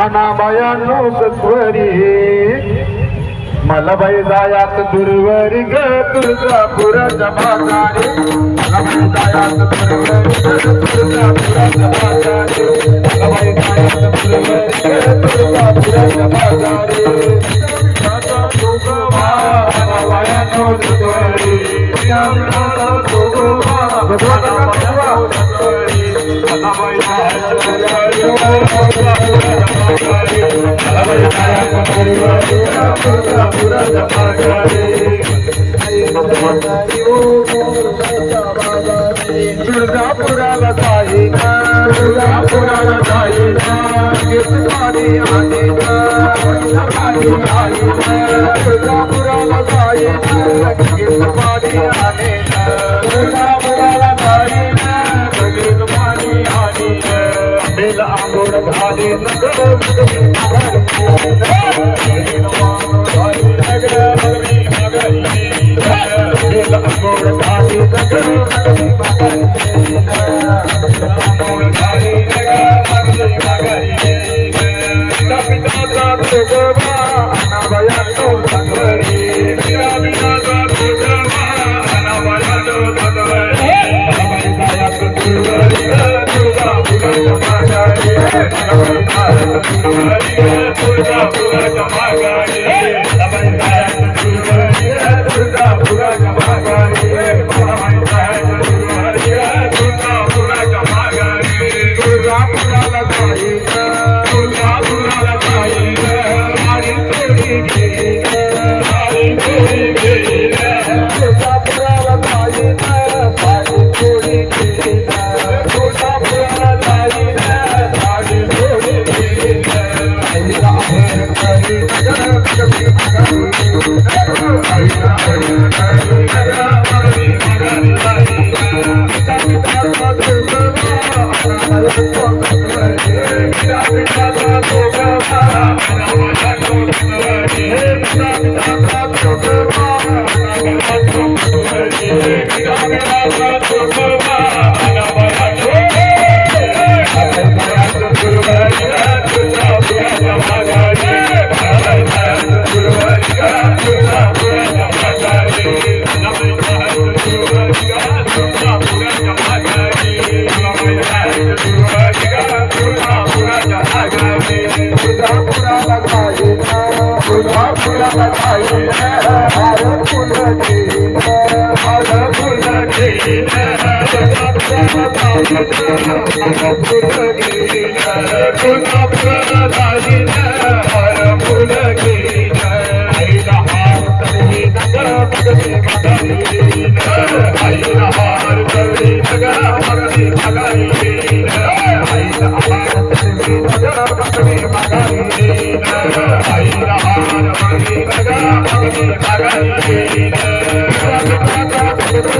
अनाबायानो सत्वरी मला बाई जायात दुर्वरी ग तुळजापूर जमादारी मला बाई जायात ग मला बाई जायात ग दुर्गापुराला तुळजापुराला दुर्गापुराला ना तुळजापुराला जाई ना तुळजापुराला जाई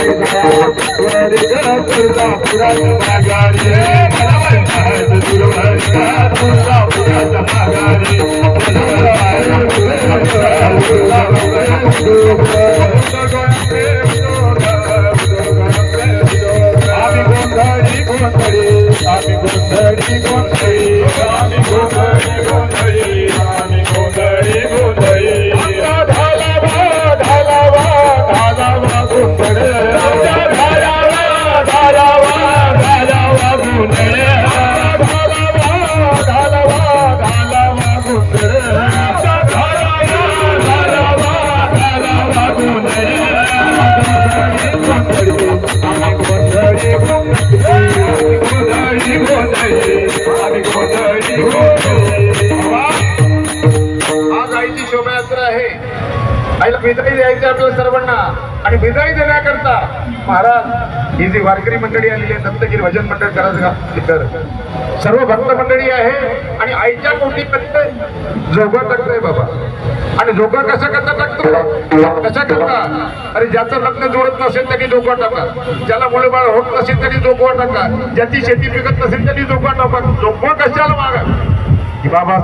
I'm going to go विदाई द्यायची आपल्या सर्वांना आणि विदाई देण्याकरता महाराज ही जी वारकरी मंडळी आलेली आहे दत्तगिरी भजन मंडळ करायचं तर सर्व भक्त मंडळी आहे आणि आईच्या पोटीमध्ये जोगा टाकतोय बाबा. आणि जोगा कसा करता टाकतो कसा करता अरे ज्याचं लग्न जोडत नसेल त्यांनी जोगा टाका. ज्याला मुलं बाळ होत नसेल त्यांनी जोगवा टाका. ज्याची शेती पिकत नसेल त्यांनी जोगवा टाका. जोगवा कशाला मागा? की बाबा